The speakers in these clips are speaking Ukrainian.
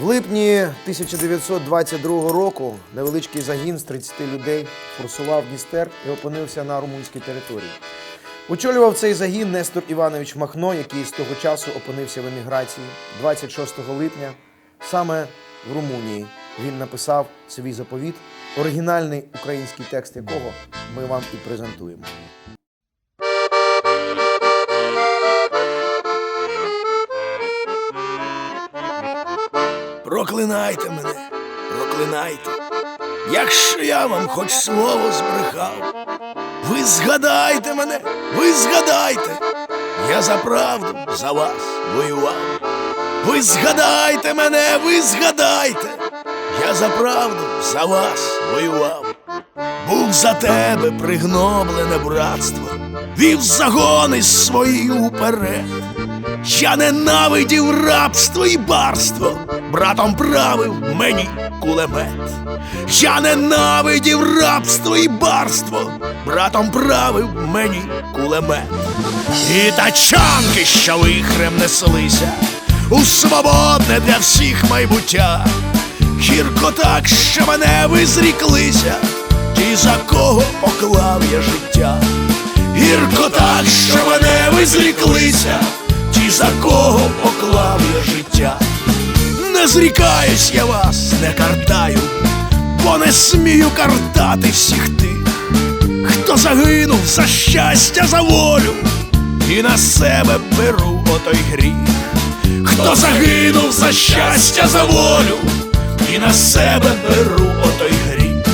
В липні 1922 року невеличкий загін з 30 людей форсував Дністер і опинився на румунській території. Очолював цей загін Нестор Іванович Махно, який з того часу опинився в еміграції 26 липня. Саме в Румунії він написав свій заповіт, оригінальний український текст якого ми вам і презентуємо. Проклинайте мене, проклинайте. Якщо я вам хоч слово збрехав, ви згадайте мене, ви згадайте, я за правду за вас воював. Ви згадайте мене, ви згадайте, я за правду за вас воював. Був за тебе пригноблене братство, вів загони свої уперед. Я ненавидів рабство і барство, братом правив мені кулемет. Я ненавидів рабство і барство, братом правив мені кулемет. І тачанки, що вихрем неслися, у свободне для всіх майбуття. Гірко так, що мене ви зріклися, ті, за кого поклав я життя. Гірко так, що мене ви зріклися, ті, за кого поклав я життя. Не зрікаюсь я вас, не картаю, бо не смію картати всіх тих, хто загинув за щастя, за волю, і на себе беру отой гріх. Хто загинув за щастя, за волю, і на себе беру отой гріх.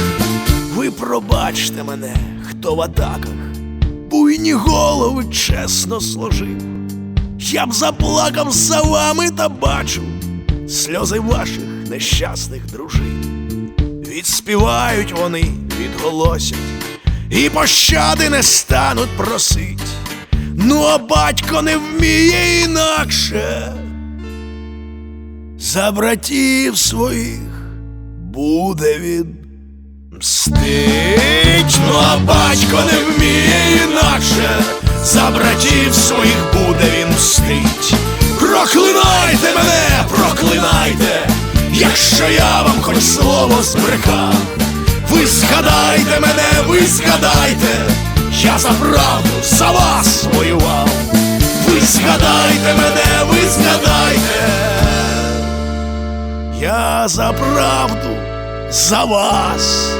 Ви пробачте мене, хто в атаках буйні голови чесно сложив. Я б заплакав за вами та бачу сльози ваших нещасних дружин. Відспівають вони, відголосять, і пощади не стануть просить. Ну, а батько не вміє інакше. За братів своїх буде він мстить. Ну, а батько не вміє інакше. За братів своїх буде він мстить. Проклинайте мене, проклинайте, якщо я вам хоч слово збрехав. Ви згадайте мене, ви згадайте, я за правду за вас воював. Ви згадайте мене, ви згадайте, я за правду за вас.